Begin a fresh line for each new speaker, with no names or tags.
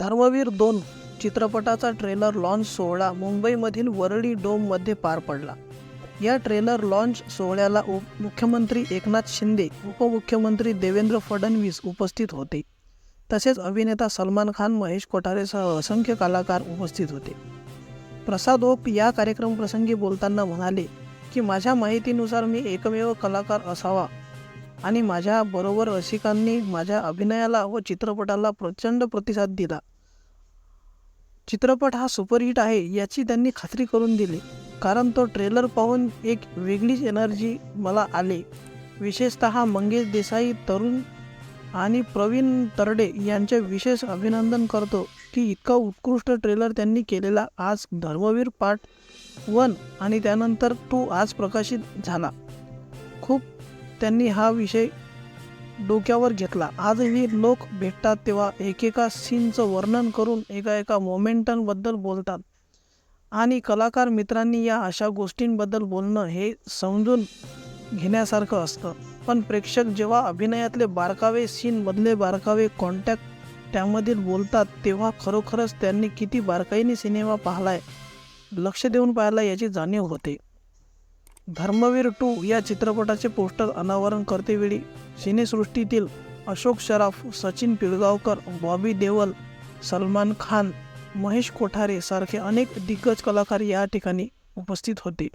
धर्मवीर दोन चित्रपटाचा trailer launch सोहळा मुंबईमधील वरळी डोममध्ये पार पडला. या ट्रेलर लॉन्च सोहळ्याला उप मुख्यमंत्री एकनाथ शिंदे उपमुख्यमंत्री देवेंद्र फडणवीस उपस्थित होते. तसेच अभिनेता सलमान खान महेश कोठारेसह असंख्य कलाकार उपस्थित होते. प्रसाद ओप या कार्यक्रमप्रसंगी बोलताना म्हणाले की माझ्या माहितीनुसार मी एकमेव कलाकार असावा आणि माझ्याबरोबर रसिकांनी माझ्या अभिनयाला व चित्रपटाला प्रचंड प्रतिसाद दिला. चित्रपट हा सुपरहिट आहे याची त्यांनी खात्री करून दिली. कारण तो ट्रेलर पाहून एक वेगळीच एनर्जी मला आली. विशेषतः मंगेश देसाई तरुण आणि प्रवीण तरडे यांचे विशेष अभिनंदन करतो की इतका उत्कृष्ट ट्रेलर त्यांनी केलेला आज धर्मवीर पार्ट वन आणि त्यानंतर टू आज प्रकाशित झाला. खूप त्यांनी हा विषय डोक्यावर घेतला. आजही लोक भेटतात तेव्हा एकेका सीनचं वर्णन करून एका एका मोमेंटनबद्दल बोलतात. आणि कलाकार मित्रांनी या अशा गोष्टींबद्दल बोलणं हे समजून घेण्यासारखं असतं. पण प्रेक्षक जेव्हा अभिनयातले बारकावे सीनमधले बारकावे कॉन्टॅक्ट त्यामधील बोलतात तेव्हा खरोखरच त्यांनी किती बारकाईने सिनेमा पाहलाय लक्ष देऊन पाहायला याची जाणीव होते. धर्मवीर टू या चित्रपटाचे पोस्टर अनावरण करतेवेळी सिनेसृष्टीतील अशोक शराफ सचिन पिळगावकर बॉबी देवल सलमान खान महेश कोठारे सारखे अनेक दिग्गज कलाकार या ठिकाणी उपस्थित होते.